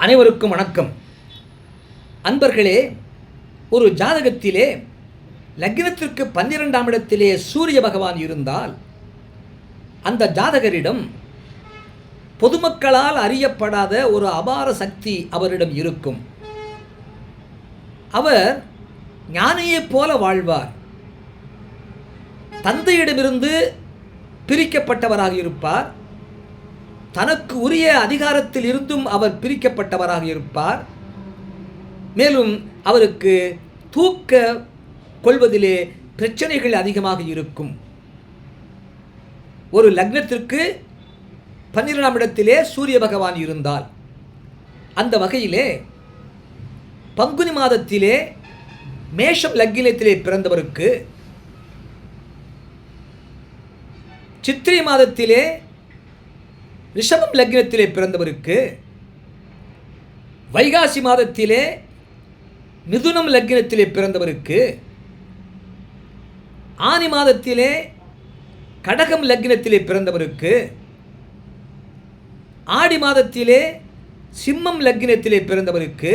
அனைவருக்கும் வணக்கம். அன்பர்களே ஒரு ஜாதகத்திலே லக்னத்திற்கு பன்னிரெண்டாம் இடத்திலே சூரிய பகவான் இருந்தால் அந்த ஜாதகரிடம் பொதுமக்களால் அறியப்படாத ஒரு அபார சக்தி அவரிடம் இருக்கும். அவர் ஞானியைப் போல வாழ்வார். தந்தையிடமிருந்து பிரிக்கப்பட்டவராக இருப்பார். தனக்கு உரிய அதிகாரத்தில் இருந்தும் அவர் பிரிக்கப்பட்டவராக இருப்பார். மேலும் அவருக்கு தூக்க கொள்வதிலே பிரச்சனைகள் அதிகமாக இருக்கும். ஒரு லக்னத்திற்கு பன்னிரெண்டாம் இடத்திலே சூரிய பகவான் இருந்தால் அந்த வகையிலே பங்குனி மாதத்திலே மேஷம் லக்கினத்திலே பிறந்தவருக்கு சித்திரை மாதத்திலே ரிஷபம் லக்னத்திலே பிறந்தவருக்கு வைகாசி மாதத்திலே மிதுனம் லக்னத்திலே பிறந்தவருக்கு ஆனி மாதத்திலே கடகம் லக்னத்திலே பிறந்தவருக்கு ஆடி மாதத்திலே சிம்மம் லக்னத்திலே பிறந்தவருக்கு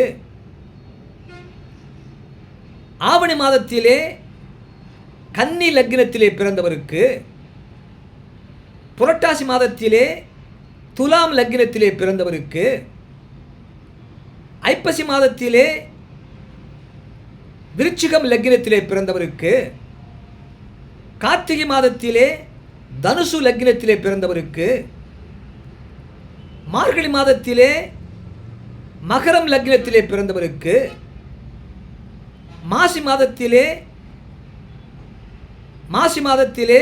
ஆவணி மாதத்திலே கன்னி லக்னத்திலே பிறந்தவருக்கு புரட்டாசி மாதத்திலே துலாம் லக்னத்திலே பிறந்தவருக்கு ஐப்பசி மாதத்திலே விருச்சிகம் லக்னத்திலே பிறந்தவருக்கு கார்த்திகை மாதத்திலே தனுசு லக்னத்திலே பிறந்தவருக்கு மார்கழி மாதத்திலே மகரம் லக்னத்திலே பிறந்தவருக்கு மாசி மாதத்திலே மாசி மாதத்திலே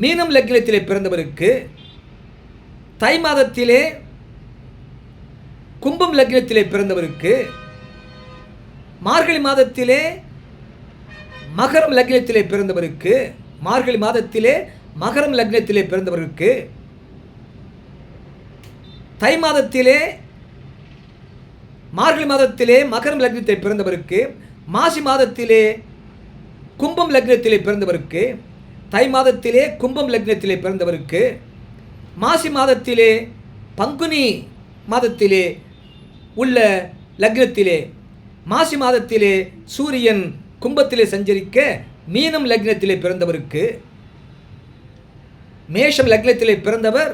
மீனம் லக்னத்திலே பிறந்தவருக்கு தை மாதத்திலே கும்பம் லக்னத்திலே பிறந்தவருக்கு மார்கழி மாதத்திலே மகரம் லக்னத்திலே பிறந்தவருக்கு மார்கழி மாதத்திலே மகரம் லக்னத்திலே பிறந்தவருக்கு தை மாதத்திலே மார்கழி மாதத்திலே மகரம் லக்னத்திலே பிறந்தவருக்கு மாசி மாதத்திலே கும்பம் லக்னத்திலே பிறந்தவருக்கு தை மாதத்திலே கும்பம் லக்னத்திலே பிறந்தவருக்கு மாசி மாதத்திலே பங்குனி மாதத்திலே உள்ள லக்னத்திலே மாசி மாதத்திலே சூரியன் கும்பத்திலே சஞ்சரிக்க மீனம் லக்னத்திலே பிறந்தவருக்கு மேஷம் லக்னத்திலே பிறந்தவர்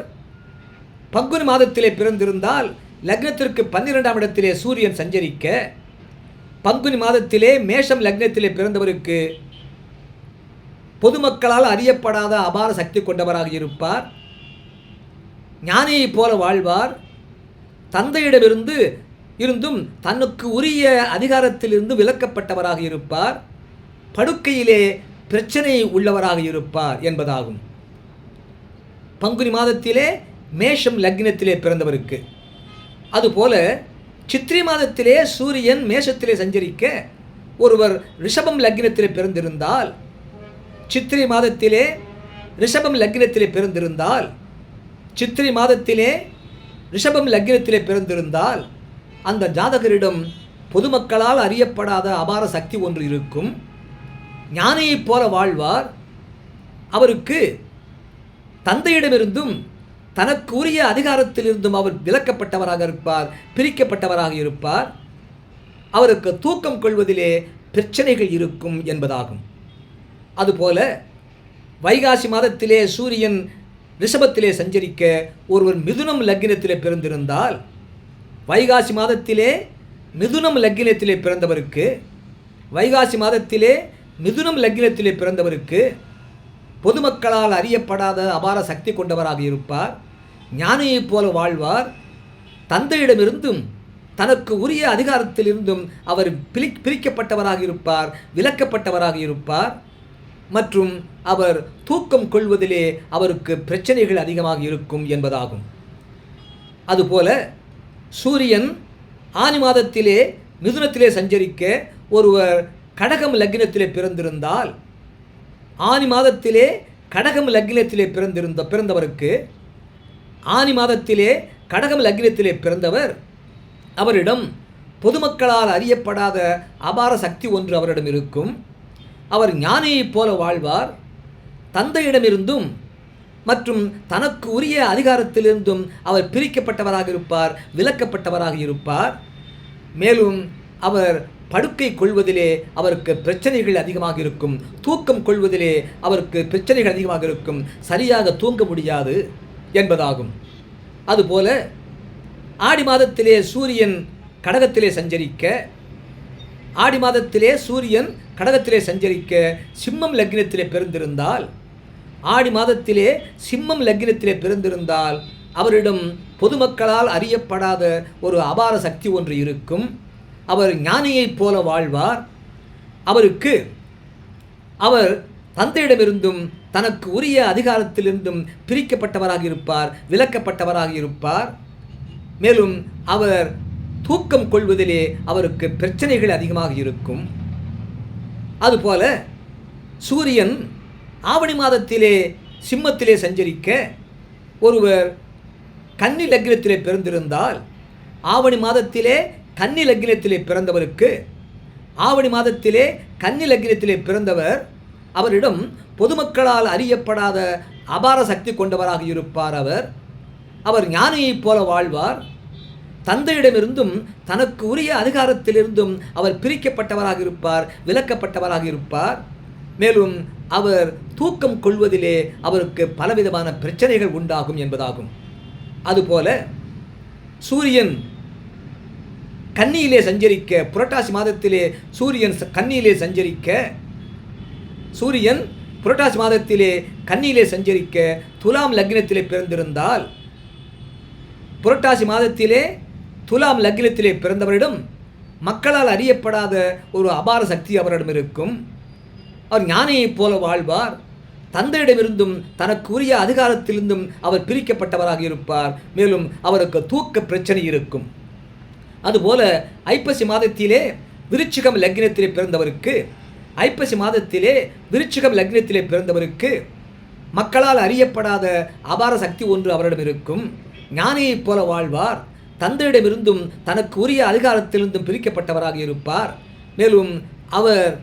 பங்குனி மாதத்திலே பிறந்திருந்தால் லக்னத்திற்கு பன்னிரெண்டாம் இடத்திலே சூரியன் சஞ்சரிக்க பங்குனி மாதத்திலே மேஷம் லக்னத்திலே பிறந்தவருக்கு பொதுமக்களால் அறியப்படாத அபார சக்தி கொண்டவராக இருப்பார். ஞானியைப் போல வாழ்வார். தந்தையிடமிருந்து இருந்தும் தனக்கு உரிய அதிகாரத்திலிருந்து விலக்கப்பட்டவராக இருப்பார். படுக்கையிலே பிரச்சனை உள்ளவராக இருப்பார் என்பதாகும். பங்குனி மாதத்திலே மேஷம் லக்னத்திலே பிறந்தவருக்கு. அதுபோல சித்திரை மாதத்திலே சூரியன் மேஷத்திலே சஞ்சரிக்க ஒருவர் ரிஷபம் லக்னத்திலே பிறந்திருந்தால் சித்திரை மாதத்திலே ரிஷபம் லக்னத்திலே பிறந்திருந்தால் சித்திரை மாதத்திலே ரிஷபம் லக்னத்திலே பிறந்திருந்தால் அந்த ஜாதகரிடம் பொதுமக்களால் அறியப்படாத அபார சக்தி ஒன்று இருக்கும். ஞானியைப் போல வாழ்வார். அவருக்கு தந்தையிடமிருந்தும் தனக்கு உரிய அதிகாரத்திலிருந்தும் அவர் விலக்கப்பட்டவராக இருப்பார் பிரிக்கப்பட்டவராக இருப்பார். அவருக்கு தூக்கம் கொள்வதிலே பிரச்சனைகள் இருக்கும் என்பதாகும். அதுபோல வைகாசி மாதத்திலே சூரியன் ரிஷபத்திலே சஞ்சரிக்க ஒருவர் மிதுனம் லக்கினத்திலே பிறந்திருந்தால் வைகாசி மாதத்திலே மிதுனம் லக்கினத்திலே பிறந்தவருக்கு வைகாசி மாதத்திலே மிதுனம் லக்கினத்திலே பிறந்தவருக்கு பொதுமக்களால் அறியப்படாத அபார சக்தி கொண்டவராக இருப்பார் ஞானியைப் போல வாழ்வார். தந்தையிடமிருந்தும் தனக்கு உரிய அதிகாரத்திலிருந்தும் அவர் பிரி பிரிக்கப்பட்டவராக இருப்பார் விலக்கப்பட்டவராக இருப்பார். மற்றும் அவர் தூக்கம் கொள்வதிலே அவருக்கு பிரச்சனைகள் அதிகமாக இருக்கும் என்பதாகும். அதுபோல சூரியன் ஆனி மாதத்திலே மிதுனத்திலே சஞ்சரிக்க ஒருவர் கடகம் லக்னத்திலே பிறந்திருந்தால் ஆனி மாதத்திலே கடகம் லக்னத்திலே பிறந்திருந்த பிறந்தவருக்கு ஆனி மாதத்திலே கடகம் லக்னத்திலே பிறந்தவர் அவரிடம் பொதுமக்களால் அறியப்படாத அபார சக்தி ஒன்று அவரிடம் இருக்கும். அவர் ஞானியைப் போல வாழ்வார். தந்தையிடமிருந்தும் மற்றும் தனக்கு உரிய அதிகாரத்திலிருந்தும் அவர் பிரிக்கப்பட்டவராக இருப்பார் விலக்கப்பட்டவராக இருப்பார். மேலும் அவர் படுக்கை கொள்வதிலே அவருக்கு பிரச்சனைகள் அதிகமாக இருக்கும். தூக்கம் கொள்வதிலே அவருக்கு பிரச்சனைகள் அதிகமாக இருக்கும். சரியாக தூங்க முடியாது என்பதாகும். அதுபோல ஆடி மாதத்திலே சூரியன் கடகத்திலே சஞ்சரிக்க ஆடி மாதத்திலே சூரியன் கடகத்திலே சஞ்சரிக்க சிம்மம் லக்னத்திலே பிறந்திருந்தால் ஆடி மாதத்திலே சிம்மம் லக்னத்திலே பிறந்திருந்தால் அவரிடம் பொதுமக்களால் அறியப்படாத ஒரு அபார சக்தி ஒன்று இருக்கும். அவர் ஞானியைப் போல வாழ்வார். அவருக்கு அவர் தந்தையிடமிருந்தும் தனக்கு உரிய அதிகாரத்திலிருந்தும் பிரிக்கப்பட்டவராக இருப்பார் விலக்கப்பட்டவராக இருப்பார். மேலும் அவர் தூக்கம் கொள்வதிலே அவருக்கு பிரச்சனைகள் அதிகமாக இருக்கும். அதுபோல சூரியன் ஆவணி மாதத்திலே சிம்மத்திலே சஞ்சரிக்க ஒருவர் கன்னி லக்னத்திலே பிறந்திருந்தால் ஆவணி மாதத்திலே கன்னி லக்னத்திலே பிறந்தவருக்கு ஆவணி மாதத்திலே கன்னி லக்னத்திலே பிறந்தவர் அவரிடம் பொதுமக்களால் அறியப்படாத அபார சக்தி கொண்டவராக இருப்பார் அவர். அவர் ஞானியைப் போல வாழ்வார். தந்தையிடமிருந்தும் தனக்கு உரிய அதிகாரத்திலிருந்தும் அவர் பிரிக்கப்பட்டவராக இருப்பார் விலக்கப்பட்டவராக இருப்பார். மேலும் அவர் தூக்கம் கொள்வதிலே அவருக்கு பலவிதமான பிரச்சனைகள் உண்டாகும் என்பதாகும். அதுபோல சூரியன் கன்னியிலே சஞ்சரிக்க புரட்டாசி மாதத்திலே சூரியன் ச- கன்னியிலே சஞ்சரிக்க சூரியன் புரட்டாசி மாதத்திலே கன்னியிலே சஞ்சரிக்க துலாம் லக்னத்திலே பிறந்திருந்தால் புரட்டாசி மாதத்திலே துலாம் லக்னத்திலே பிறந்தவரிடம் மக்களால் அறியப்படாத ஒரு அபார சக்தி அவரிடம் இருக்கும். அவர் ஞானியைப் போல வாழ்வார். தந்தையிடமிருந்தும் தனக்கு உரிய அதிகாரத்திலிருந்தும் அவர் பிரிக்கப்பட்டவராக இருப்பார். மேலும் அவருக்கு தூக்க பிரச்சனை இருக்கும். அதுபோல ஐப்பசி மாதத்திலே விருச்சிகம் லக்னத்திலே பிறந்தவருக்கு ஐப்பசி மாதத்திலே விருச்சிகம் லக்னத்திலே பிறந்தவருக்கு மக்களால் அறியப்படாத அபார சக்தி ஒன்று அவரிடம் இருக்கும். ஞானியைப் போல வாழ்வார். தந்தையிடமிருந்தும் தனக்கு உரிய அதிகாரத்திலிருந்தும் பிரிக்கப்பட்டவராக இருப்பார். மேலும் அவர்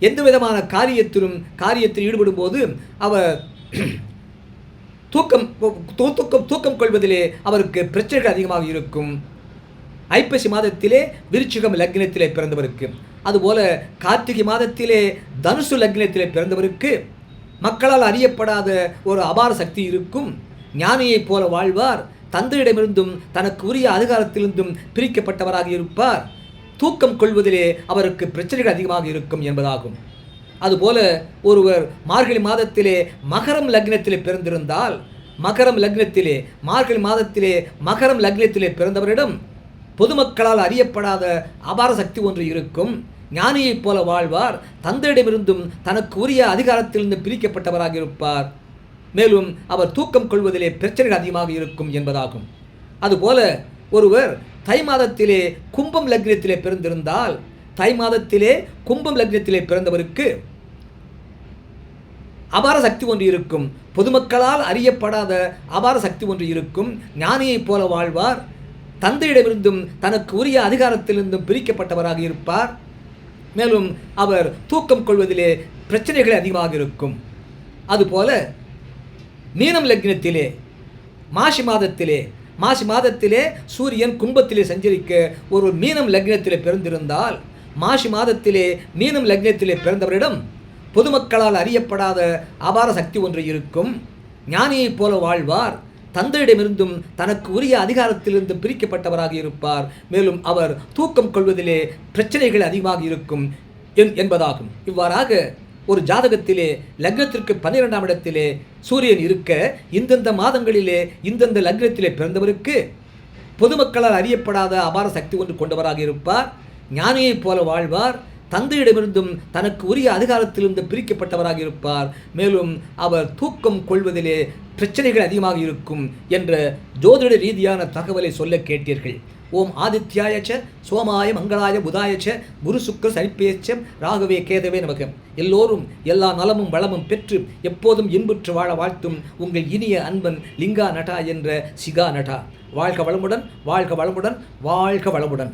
எந்த விதமான காரியத்திலும் காரியத்தில் ஈடுபடும் போது அவர் தூக்கம் தூ- தூக்கம் தூக்கம் கொள்வதிலே அவருக்கு பிரச்சனைகள் அதிகமாக இருக்கும். ஐப்பசி மாதத்திலே விருச்சிகம் லக்னத்திலே பிறந்தவருக்கு அதுபோல கார்த்திகை மாதத்திலே தனுசு லக்னத்திலே பிறந்தவருக்கு மக்களால் அறியப்படாத ஒரு அபார சக்தி இருக்கும். ஞானியைப் போல வாழ்வார். தந்தையிடமிருந்தும் தனக்கு உரிய அதிகாரத்திலிருந்தும் பிரிக்கப்பட்டவராக இருப்பார். தூக்கம் கொள்வதிலே அவருக்கு பிரச்சனைகள் அதிகமாக இருக்கும் என்பதாகும். அதுபோல ஒருவர் மார்கழி மாதத்திலே மகரம் லக்னத்திலே பிறந்திருந்தால் மகரம் லக்னத்திலே மார்கழி மாதத்திலே மகரம் லக்னத்திலே பிறந்தவரிடம் பொதுமக்களால் அறியப்படாத அபார சக்தி ஒன்று இருக்கும். ஞானியைப் போல வாழ்வார். தந்தையிடமிருந்தும் தனக்கு உரிய அதிகாரத்திலிருந்து பிரிக்கப்பட்டவராக இருப்பார். மேலும் அவர் தூக்கம் கொள்வதிலே பிரச்சனைகள் அதிகமாக இருக்கும் என்பதாகும். அதுபோல ஒருவர் தை மாதத்திலே கும்பம் லக்னத்திலே பிறந்திருந்தால் தை மாதத்திலே கும்பம் லக்னத்திலே பிறந்தவருக்கு அபார சக்தி ஒன்று இருக்கும். பொதுமக்களால் அறியப்படாத அபார சக்தி ஒன்று இருக்கும். ஞானியைப் போல வாழ்வார். தந்தையிடமிருந்தும் தனக்கு உரிய அதிகாரத்திலிருந்தும் பிரிக்கப்பட்டவராக இருப்பார். மேலும் அவர் தூக்கம் கொள்வதிலே பிரச்சனைகள் அதிகமாக இருக்கும். அதுபோல மீனம் லக்னத்திலே மாசி மாதத்திலே மாசி மாதத்திலே சூரியன் கும்பத்திலே சஞ்சரிக்க ஒரு மீனம் லக்னத்திலே பிறந்திருந்தால் மாசி மாதத்திலே மீனம் லக்னத்திலே பிறந்தவரிடம் பொதுமக்களால் அறியப்படாத அபார சக்தி ஒன்று இருக்கும். ஞானியைப் போல வாழ்வார். தந்தையிடமிருந்தும் தனக்கு உரிய அதிகாரத்திலிருந்து பிரிக்கப்பட்டவராக இருப்பார். மேலும் அவர் தூக்கம் கொள்வதிலே பிரச்சனைகள் அதிகமாக இருக்கும் என்- என்பதாகும். இவ்வாறாக ஒரு ஜாதகத்திலே லக்னத்திற்கு பன்னிரெண்டாம் இடத்திலே சூரியன் இருக்க இந்தந்த மாதங்களிலே இந்தந்த லக்னத்திலே பிறந்தவருக்கு பொதுமக்களால் அறியப்படாத அபார சக்தி ஒன்று கொண்டவராக இருப்பார். ஞானியைப் போல வாழ்வார். தந்தையிடமிருந்தும் தனக்கு உரிய அதிகாரத்திலிருந்து பிரிக்கப்பட்டவராக இருப்பார். மேலும் அவர் தூக்கம் கொள்வதிலே பிரச்சனைகள் அதிகமாக இருக்கும் என்ற ஜோதிட ரீதியான தகவலை சொல்ல கேட்டீர்கள். ஓம் ஆதித்யாய ச சோமாய மங்களாய புதாய ச குரு சுக்கர சனிப்பேச்சம் ராகவே கேதவே நமக்கு எல்லோரும் எல்லா நலமும் வளமும் பெற்று எப்போதும் இன்புற்று வாழ வாழ்த்தும் உங்கள் இனிய அன்பன் லிங்கா நட்டா என்ற சிகா நட்டா. வாழ்க வளமுடன் வாழ்க வளமுடன் வாழ்க வளமுடன்.